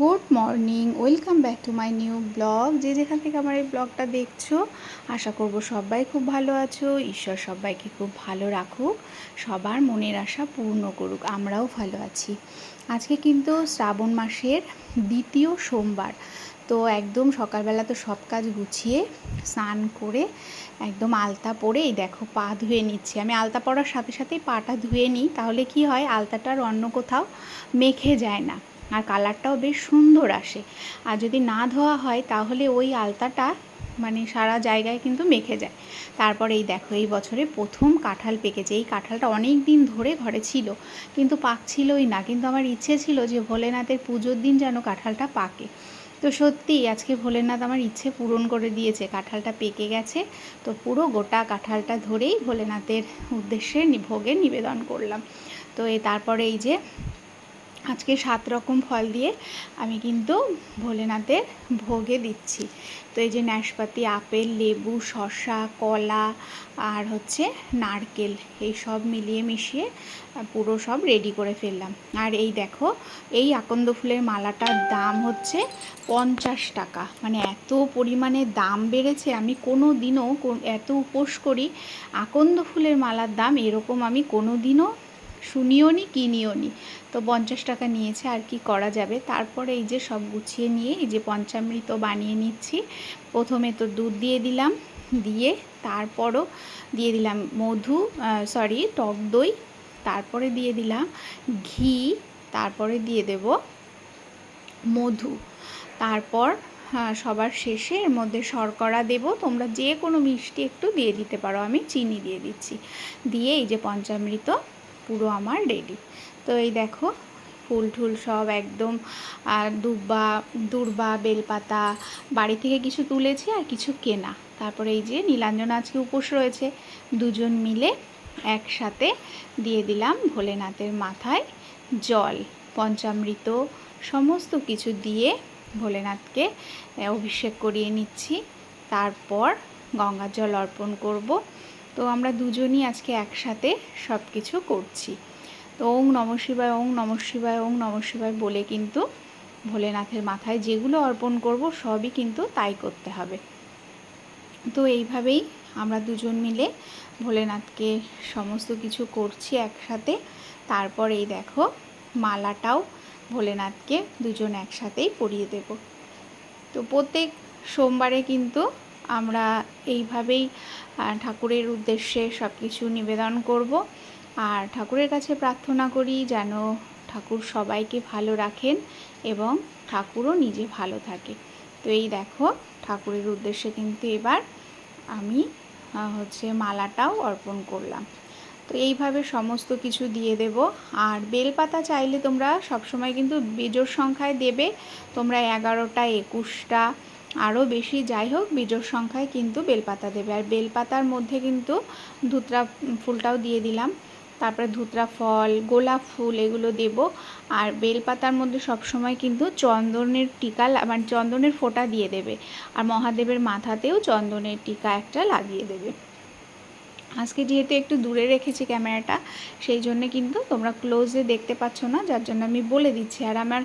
Good morning, welcome back to my new blog. যে যেখান থেকে আমার এই ব্লগটা দেখছ, আশা করব সবাই খুব ভালো আছো, ঈশ্বর সবাইকে খুব ভালো রাখুক, সবার মনের আশা পূর্ণ করুক, আমরাও ভালো আছি। আজকে কিন্তু শ্রাবণ মাসের দ্বিতীয় সোমবার, তো একদম সকালবেলা তো সব কাজ গুছিয়ে স্নান করে একদম আলতা পরে এই দেখো পা ধুয়ে নিচ্ছি। আমি আলতা পরার সাথে সাথেই পাটা ধুয়ে নিই, তাহলে কি হয় আলতাটার অন্য কোথাও মেখে যায় না। আর কালারটাও বেশ সুন্দর আসে। আর যদি না ধোয়া হয়, তাহলে ওই আলতাটা মানে সারা জায়গায় কিন্তু মেখে যায়। তারপরে এই দেখো, এই বছরে প্রথম কাঁঠাল পেকেছে। এই কাঁঠালটা অনেক দিন ধরে ঘরে ছিল, কিন্তু পাকছিলই না। কিন্তু আমার ইচ্ছে ছিল যে ভোলেনাথের পুজোর দিন যেন কাঁঠালটা পাকে। তো সত্যি আজকে ভোলেনাথ আমার ইচ্ছে পূরণ করে দিয়েছে। কাঁঠালটা পেকে গেছে, তো পুরো গোটা কাঁঠালটা ধরেই ভোলেনাথের উদ্দেশ্যে ভোগে নিবেদন করলাম। তো এই তারপরে এই যে আজকে সাত রকম ফল দিয়ে আমি কিন্তু ভোলেনাথের ভোগে দিচ্ছি। তো এই যে নাশপাতি, আপেল, লেবু, শসা, কলা আর হচ্ছে নারকেল, এই সব মিলিয়ে মিশিয়ে পুরো সব রেডি করে ফেললাম। আর এই দেখো, এই আকন্দ ফুলের মালাটার দাম হচ্ছে পঞ্চাশ টাকা। মানে এত পরিমাণে দাম বেড়েছে, আমি কোনো দিনও এত উপোস করি, আকন্দ ফুলের মালার দাম এরকম আমি কোনো দিনও শুনিও নি, কিনিও নি। তো পঞ্চাশ টাকা নিয়েছে, আর কি করা যাবে? তারপরে এই যে সব গুছিয়ে নিয়ে, এই যে পঞ্চামৃত বানিয়ে নিচ্ছি। প্রথমে তো দুধ দিয়ে দিলাম, দিয়ে তারপরও দিয়ে দিলাম মধু সরি টক দই, তারপরে দিয়ে দিলাম ঘি, তারপরে দিয়ে দেব মধু। তারপর সবার শেষে এর মধ্যে শর্করা দেব। তোমরা যে কোনো মিষ্টি একটু দিয়ে দিতে পারো, আমি চিনি দিয়ে দিচ্ছি। দিয়ে এই যে পঞ্চামৃত পুরো আমার রেডি তো এই দেখো, ফুল ঠুল সব একদম, আর দুব্বা, দুর্বা, বেলপাতা, বাড়ি থেকে কিছু তুলেছি আর কিছু কেনা। তারপরে এই যে নীলাঞ্জন আজকে উপোস রয়েছে, দুজন মিলে একসাথে দিয়ে দিলাম ভোলেনাথের মাথায় জল, পঞ্চামৃত, সমস্ত কিছু দিয়ে ভোলেনাথকে অভিষেক করিয়ে নিচ্ছি। তারপর গঙ্গার জল অর্পণ করব। তো আমরা দুজনই আজকে একসাথে সব কিছু করছি। তো ওং নম শিবায়, ওং নম শিবায়, ওং নম শিবায় বলে কিন্তু ভোলেনাথের মাথায় যেগুলো অর্পণ করব সবই কিন্তু তাই করতে হবে। তো এইভাবেই আমরা দুজন মিলে ভোলেনাথকে সমস্ত কিছু করছি একসাথে। তারপর এই দেখো মালাটাও ভোলেনাথকে দুজন একসাথেই পরিয়ে দেব। তো প্রত্যেক সোমবারে কিন্তু আমরা এইভাবেই ঠাকুরের উদ্দেশ্যে সব কিছু নিবেদন করব। আর ঠাকুরের কাছে প্রার্থনা করি যেন ঠাকুর সবাইকে ভালো রাখেন এবং ঠাকুরও নিজে ভালো থাকে। তো এই দেখো, ঠাকুরের উদ্দেশ্যে কিন্তু এবার আমি হচ্ছে মালাটাও অর্পণ করলাম। তো এইভাবে সমস্ত কিছু দিয়ে দেব। আর বেলপাতা চাইলে তোমরা সবসময় কিন্তু বেজোর সংখ্যায় দেবে। তোমরা এগারোটা, একুশটা আরও বেশি। যাই হোক বীজোর সংখ্যায় কিন্তু বেলপাতা দেবে। আর বেলপাতার মধ্যে কিন্তু ধুতরা ফুলটাও দিয়ে দিলাম। তারপরে ধুতরা ফল, গোলাপ ফুল এগুলো দেব। আর বেলপাতার মধ্যে সবসময় কিন্তু চন্দনের টিকা মানে চন্দনের ফোঁটা দিয়ে দেবে। আর মহাদেবের মাথাতেও চন্দনের টিকা একটা লাগিয়ে দেবে। আজকে যেহেতু একটু দূরে রেখেছি ক্যামেরাটা, সেই জন্য কিন্তু তোমরা ক্লোজে দেখতে পাচ্ছ না, যার জন্য আমি বলে দিচ্ছি। আর আমার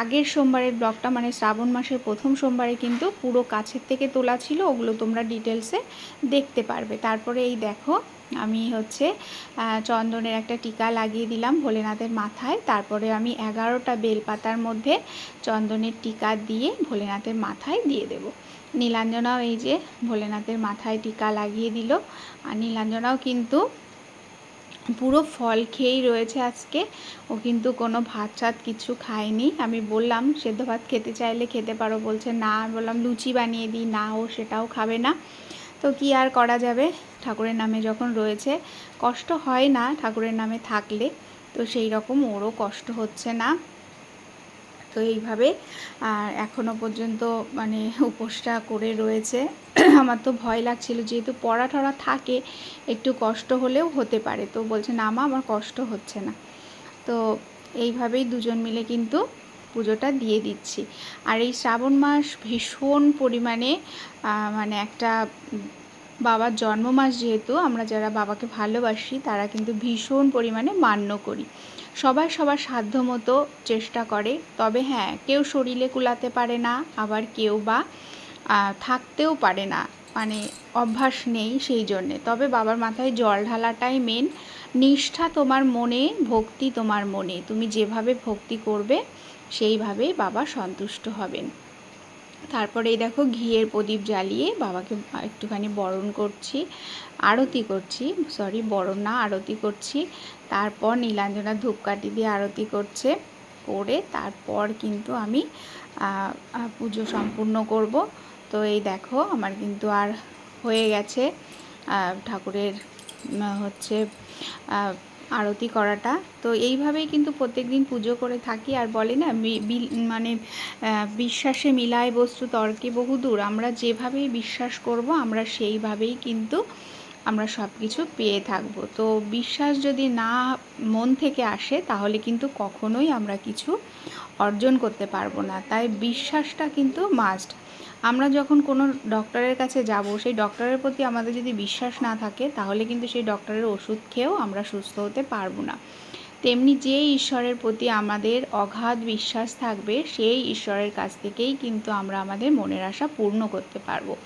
আগের সোমবারের ব্লগটা মানে শ্রাবণ মাসের প্রথম সোমবারে কিন্তু পুরো কাছের থেকে তোলা ছিল, ওগুলো তোমরা ডিটেলসে দেখতে পারবে। তারপরে এই দেখো আমি হচ্ছে চন্দনের একটা টিকা লাগিয়ে দিলাম ভোলেনাথের মাথায়। তারপরে আমি এগারোটা বেলপাতার মধ্যে চন্দনের টিকা দিয়ে ভোলেনাথের মাথায় দিয়ে দেবো। নীলাঞ্জনাও এই যে ভোলেনাথের মাথায় টিকা লাগিয়ে দিল। আর নীলাঞ্জনাও কিন্তু পুরো ফল খেয়েই রয়েছে আজকে। ও কিন্তু কোনো ভাত চাত কিছু খায়নি। আমি বললাম, সেদ্ধ ভাত খেতে চাইলে খেতে পারো। বলছে, না। বললাম, লুচি বানিয়ে দিই। না, ও সেটাও খাবে না। তো কি আর করা যাবে? ঠাকুরের নামে যখন রয়েছে, কষ্ট হয় না ঠাকুরের নামে থাকলে। তো সেই রকম ওরও কষ্ট হচ্ছে না। তো এইভাবে, আর এখনও পর্যন্ত মানে উপোসটা করে রয়েছে। আমার তো ভয় লাগছিল, যেহেতু পড়া টড়া থাকে, একটু কষ্ট হলেও হতে পারে। তো বলছে, না মা, আমার কষ্ট হচ্ছে না। তো এইভাবেই দুজন মিলে কিন্তু পুজোটা দিয়ে দিচ্ছি। আর এই শ্রাবণ মাস ভীষণ পরিমাণে মানে একটা বাবার জন্ম মাস যেহেতু, আমরা যারা বাবাকে ভালোবাসি তারা কিন্তু ভীষণ পরিমাণে মান্য করি। সবাই সবার সাধ্য মতো চেষ্টা করে, তবে হ্যাঁ কেউ শরীরে কুলাতে পারে না, আবার কেউ বা থাকতেও পারে না। মানে অভ্যাস নেই সেই জন্যে। তবে বাবার মাথায় জল ঢালাটাই মেন নিষ্ঠা তোমার মনে, ভক্তি তোমার মনে। তুমি যেভাবে ভক্তি করবে সেইভাবেই বাবা সন্তুষ্ট হবেন। তারপরে দেখো ঘিয়ের প্রদীপ জ্বালিয়ে বাবাকে একটুখানি বরণ করছি, আরতি করছি সরি বরণ না, আরতি করছি। তারপর নীলাঞ্জনা ধূপকাঠি দিয়ে আরতি করছে, করে তারপর কিন্তু আমি পুজো সম্পূর্ণ করব। তো এই দেখো আমার কিন্তু আর হয়ে গেছে ঠাকুরের হচ্ছে আরতি করাটা। তো এইভাবেই কিন্তু প্রত্যেকদিন পুজো করে থাকি। আর বলে না মানে বিশ্বাসে মিলায় বস্তু তর্কে বহুদূর আমরা যেভাবেই বিশ্বাস করব, আমরা সেইভাবেই কিন্তু আমরা সব কিছু পেয়ে থাকব। তো বিশ্বাস যদি না মন থেকে আসে, তাহলে কিন্তু কখনোই আমরা কিছু অর্জন করতে পারব না। তাই বিশ্বাসটা কিন্তু মাস্ট আমরা যখন কোনো ডক্টরের কাছে যাব, সেই ডক্টরের প্রতি আমাদের যদি বিশ্বাস না থাকে, তাহলে কিন্তু সেই ডক্টরের ওষুধ খেয়েও আমরা সুস্থ হতে পারব না। তেমনি যে ঈশ্বরের প্রতি আমাদের অগাধ বিশ্বাস থাকবে, সেই ঈশ্বরের কাছ থেকেই কিন্তু আমরা আমাদের মনের আশা পূর্ণ করতে পারব।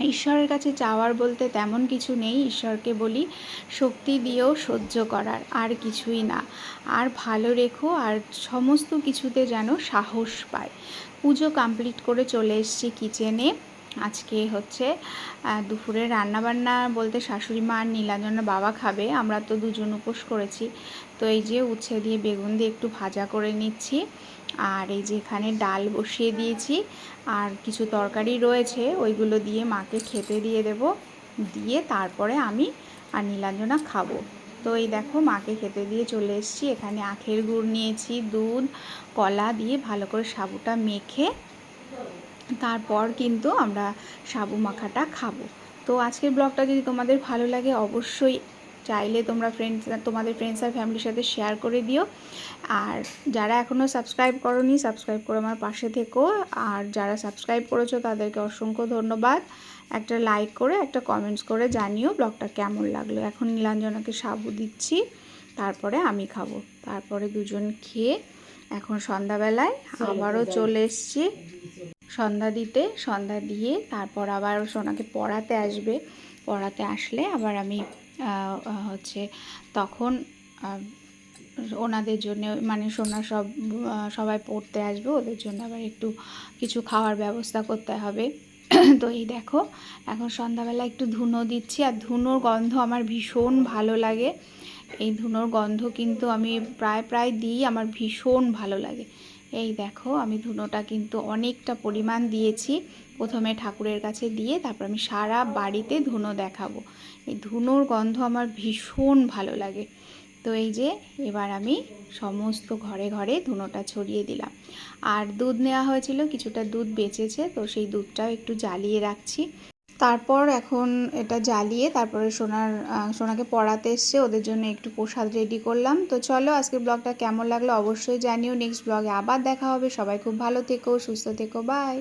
ঈশ্বরের কাছে চাওয়ার বলতে তেমন কিছু নেই, ঈশ্বরকে বলি, শক্তি দিয়েও সহ্য করার আর কিছুই না। আর ভালো রেখো, আর সমস্ত কিছুতে যেন সাহস পায়। পুজো কমপ্লিট করে চলে এসছি কিচেনে আজকে হচ্ছে দুপুরে রান্নাবান্না বলতে শাশুড়ি মা আর নীলাঞ্জনা বাবা খাবে, আমরা তো দুজন উপোস করেছি। তো এই যে উচ্ছে দিয়ে বেগুন দিয়ে একটু ভাজা করে নিচ্ছি, আর এই যে এখানে ডাল বসিয়ে দিয়েছি, আর কিছু তরকারি রয়েছে, ওইগুলো দিয়ে মাকে খেতে দিয়ে দেব, দিয়ে তারপরে আমি আর নীলাঞ্জনা খাব। তো এই দেখো মাকে খেতে দিয়ে চলে এসেছি, এখানে আখের গুড় নিয়েছি, দুধ, কলা দিয়ে ভালো করে সাবুটা মেখে তারপর কিন্তু আমরা সাবু মাখাটা খাব। তো আজকের ব্লগটা যদি তোমাদের ভালো লাগে অবশ্যই চাইলে তোমরা ফ্রেন্ডস তোমাদের ফ্রেন্ডস আর ফ্যামিলির সাথে শেয়ার করে দিও। আর যারা এখনও সাবস্ক্রাইব করনি সাবস্ক্রাইব করে আমার পাশে থেকো। আর যারা সাবস্ক্রাইব করেছ তাদেরকে অসংখ্য ধন্যবাদ। একটা লাইক করে একটা কমেন্টস করে জানিও ব্লগটা কেমন লাগল। এখন নীলাঞ্জনাকে সাবু দিচ্ছি তারপরে আমি খাব। তারপরে দুজন খেয়ে এখন সন্ধ্যাবেলায় আবারও চলে এসছি। সন্ধ্যা দিতে, সন্ধ্যা দিয়ে তারপর আবার সোনাকে পড়াতে আসবে। পড়াতে আসলে আবার আমি হচ্ছে তখন ওনাদের জন্য মানে সোনা সব সবাই পড়তে আসবে, ওদের জন্য আবার একটু কিছু খাওয়ার ব্যবস্থা করতে হবে। তো এই দেখো, এখন সন্ধ্যাবেলা একটু ধুনো দিচ্ছি, আর ধুনোর গন্ধ আমার ভীষণ ভালো লাগে। এই ধুনোর গন্ধ কিন্তু আমি প্রায় প্রায় দিই, আমার ভীষণ ভালো লাগে। এই দেখো, আমি ধুনোটা কিন্তু অনেকটা পরিমাণ দিয়েছি। প্রথমে ঠাকুরের কাছে দিয়ে তারপর আমি সারা বাড়িতে ধুনো দেখাবো। এই ধুনোর গন্ধ আমার ভীষণ ভালো লাগে। তো এই যে, এবার আমি সমস্ত ঘরে ঘরে ধুনোটা ছড়িয়ে দিলাম। আর দুধ নেওয়া হয়েছিল, কিছুটা দুধ বেঁচেছে, তো সেই দুধটাও একটু জ্বালিয়ে রাখছি। তারপর এখন এটা জ্বালিয়ে তারপরে সোনার সোনাকে পড়াতে এসছে, ওদের জন্য একটু প্রসাদ রেডি করলাম। তো চলো আজকের ব্লগটা কেমন লাগল অবশ্যই জানিও নেক্সট ব্লগে আবার দেখা হবে। সবাই খুব ভালো থেকো, সুস্থ থেকো বাই